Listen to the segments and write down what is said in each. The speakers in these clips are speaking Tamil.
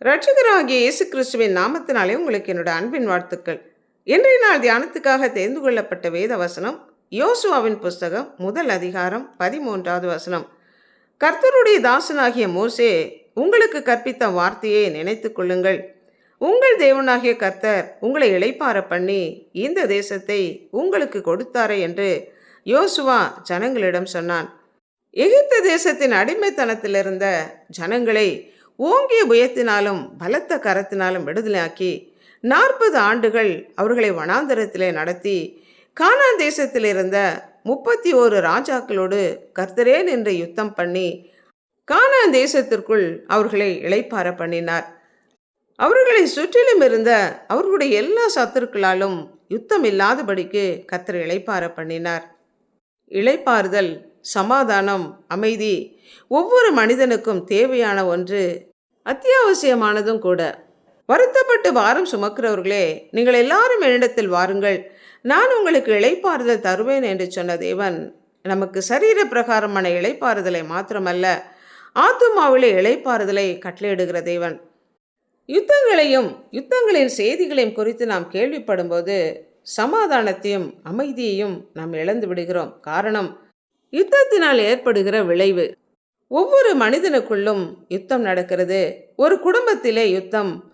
ரட்சகராகிய இயேசு கிறிஸ்துவின் நாமத்தினாலே உங்களுக்கு என்னோட அன்பின் வாழ்த்துக்கள். இன்றைய நாள் தியானத்துக்காக தேர்ந்து கொள்ளப்பட்ட வேத வசனம் யோசுவாவின் புஸ்தகம் முதல் அதிகாரம் பதிமூன்றாவது வசனம். கர்த்தருடைய தாசனாகிய மோசே உங்களுக்கு கற்பித்த வார்த்தையை நினைத்து கொள்ளுங்கள். உங்கள் தேவனாகிய கர்த்தர் உங்களை இளைப்பார பண்ணி இந்த தேசத்தை உங்களுக்கு கொடுத்தாரே என்று யோசுவா ஜனங்களிடம் சொன்னான். எகிப்த தேசத்தின் அடிமைத்தனத்திலிருந்த ஜனங்களை ஓங்கிய புயத்தினாலும் பலத்த கரத்தினாலும் விடுதலையாக்கி நாற்பது ஆண்டுகள் அவர்களை வனாந்தரத்திலே நடத்தி கானான் தேசத்தில் இருந்த முப்பத்தி ஓரு ராஜாக்களோடு கர்த்தரே நின்று யுத்தம் பண்ணி கானான் தேசத்திற்குள் அவர்களை இளைப்பார பண்ணினார். அவர்களை சுற்றிலும் இருந்த அவர்களுடைய எல்லா சத்துருக்களாலும் யுத்தம் இல்லாதபடிக்கு கர்த்தர் இளைப்பார பண்ணினார். இளைப்பாறுதல் சமாதானம் அமைதி ஒவ்வொரு மனிதனுக்கும் தேவையான ஒன்று அத்தியாவசியமானதும் கூட. வருத்தப்பட்டு வாரம் சுமக்கிறவர்களே நீங்கள் எல்லாரும் என்னிடத்தில் வாருங்கள். நான் உங்களுக்கு இழைப்பாறுதல் தருவேன் என்று சொன்ன தேவன் நமக்கு சரீர பிரகாரமான இழைப்பாறுதலை மாத்திரமல்ல ஆத்துமாவிலே இழைப்பாறுதலை கட்டளையிடுகிற தேவன். யுத்தங்களையும் யுத்தங்களின் செய்திகளையும் குறித்து நாம் கேள்விப்படும்போது சமாதானத்தையும் அமைதியையும் நாம் இழந்து விடுகிறோம். காரணம் யுத்தத்தினால் ஏற்படுகிற விளைவு. ஒவ்வொரு மனிதனுக்குள்ளும் யுத்தம் நடக்கிறது. ஒரு குடும்பத்திலே யுத்தம்.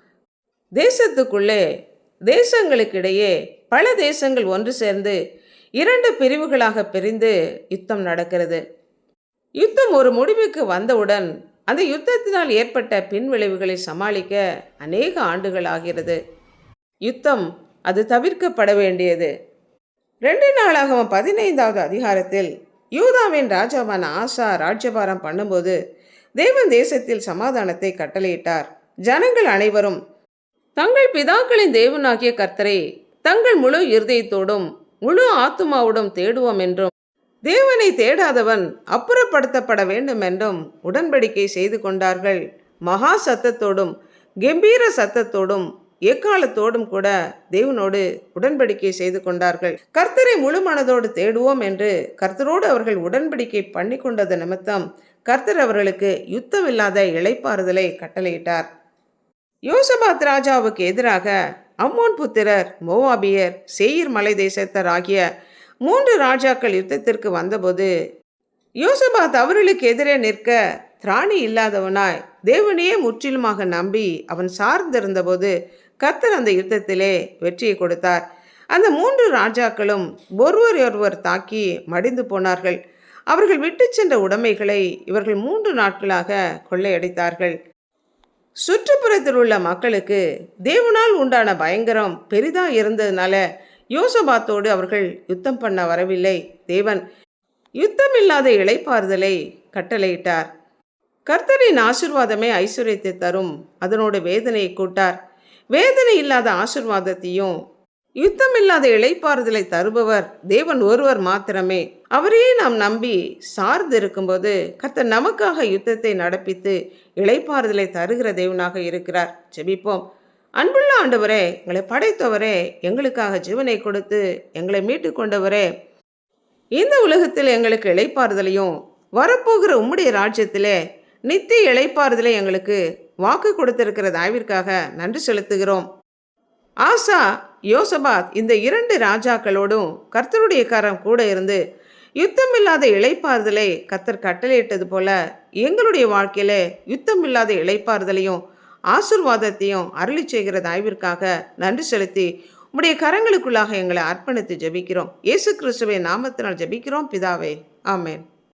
தேசத்துக்குள்ளே தேசங்களுக்கிடையே பல தேசங்கள் ஒன்று சேர்ந்து இரண்டு பிரிவுகளாக பிரிந்து யுத்தம் நடக்கிறது. யுத்தம் ஒரு முடிவுக்கு வந்தவுடன் அந்த யுத்தத்தினால் ஏற்பட்ட பின்விளைவுகளை சமாளிக்க அநேக ஆண்டுகள் ஆகிறது. யுத்தம் அது தவிர்க்கப்பட வேண்டியது. ரெண்டு நாளாகவும் பதினைந்தாவது அதிகாரத்தில் யூதாவின் ராஜாவான ஆசா ராஜ்யபாரம் பண்ணும்போது தேவன் தேசத்தில் சமாதானத்தை கட்டளையிட்டார். ஜனங்கள் அனைவரும் தங்கள் பிதாக்களின் தேவனாகிய கர்த்தரை தங்கள் முழு இருதயத்தோடும் முழு ஆத்துமாவோடும் தேடுவோம் என்றும் தேவனை தேடாதவன் அப்புறப்படுத்தப்பட வேண்டும் என்றும் உடன்படிக்கை செய்து கொண்டார்கள். மகா சத்தத்தோடும் கம்பீர சத்தத்தோடும் எக்காலத்தோடும் கூட தேவனோடு உடன்படிக்கை செய்து கொண்டார்கள். கர்த்தரை முழு மனதோடு தேடுவோம் என்று கர்த்தரோடு அவர்கள் உடன்படிக்கை பண்ணி கொண்டது நிமித்தம் கர்த்தர் அவர்களுக்கு யுத்தமில்லாத இளைப்பாறுதலை கட்டளையிட்டார். யோசபாத் ராஜாவுக்கு எதிராக அம்மோன் புத்திரர் மோவாபியர் சேயிர் மலை தேசத்தர் ஆகிய மூன்று ராஜாக்கள் யுத்தத்திற்கு வந்தபோது யோசபாத் அவர்களுக்கு எதிரே நிற்க திராணி இல்லாதவனாய் தேவனையே முற்றிலுமாக நம்பி அவன் சார்ந்திருந்தபோது கத்தர் அந்த யுத்தத்திலே வெற்றியை கொடுத்தார். அந்த மூன்று ராஜாக்களும் ஒருவரையொருவர் தாக்கி மடிந்து போனார்கள். அவர்கள் விட்டு சென்ற உடைமைகளை இவர்கள் மூன்று நாட்களாக கொள்ளையடித்தார்கள். சுற்றுப்புறத்தில் உள்ள மக்களுக்கு தேவனால் உண்டான பயங்கரம் பெரிதாக இருந்ததுனால யோசபாத்தோடு அவர்கள் யுத்தம் பண்ண வரவில்லை. தேவன் யுத்தமில்லாத இழைப்பாறுதலை கட்டளையிட்டார். கர்த்தரின் ஆசிர்வாதமே ஐஸ்வர்யத்தை தரும். அதனோட வேதனையை கூட்டார். வேதனை இல்லாத ஆசிர்வாதத்தையும் யுத்தமில்லாத இழைப்பாறுதலை தருபவர் தேவன் ஒருவர் மாத்திரமே. அவரையே நாம் நம்பி சார்ந்து இருக்கும்போது கர்த்தர் நமக்காக யுத்தத்தை நடப்பித்து இழைப்பாறுதலை தருகிற தேவனாக இருக்கிறார். ஜெபிப்போம். அன்புள்ள ஆண்டவரே எங்களை படைத்தவரே எங்களுக்காக ஜீவனை கொடுத்து எங்களை மீட்டு கொண்டவரே இந்த உலகத்தில் எங்களுக்கு இழைப்பாறுதலையும் வரப்போகிற உம்முடைய ராஜ்யத்திலே நித்திய இளைப்பாறுதலை எங்களுக்கு வாக்கு கொடுத்திருக்கிற தயவிற்காக நன்றி செலுத்துகிறோம். ஆசா யோசபாத் இந்த இரண்டு ராஜாக்களோடும் கர்த்தருடைய கரம் கூட இருந்து யுத்தமில்லாத இழைப்பாறுதலை கர்த்தர் கட்டளையிட்டது போல எங்களுடைய வாழ்க்கையில யுத்தமில்லாத இழைப்பாறுதலையும் ஆசிர்வாதத்தையும் அருளி செய்கிற தயவிற்காக நன்றி செலுத்தி உம்முடைய கரங்களுக்குள்ளாக எங்களை அர்ப்பணித்து ஜெபிக்கிறோம். இயேசு கிறிஸ்துவை நாமத்தினால் ஜெபிக்கிறோம். பிதாவே ஆமேன்.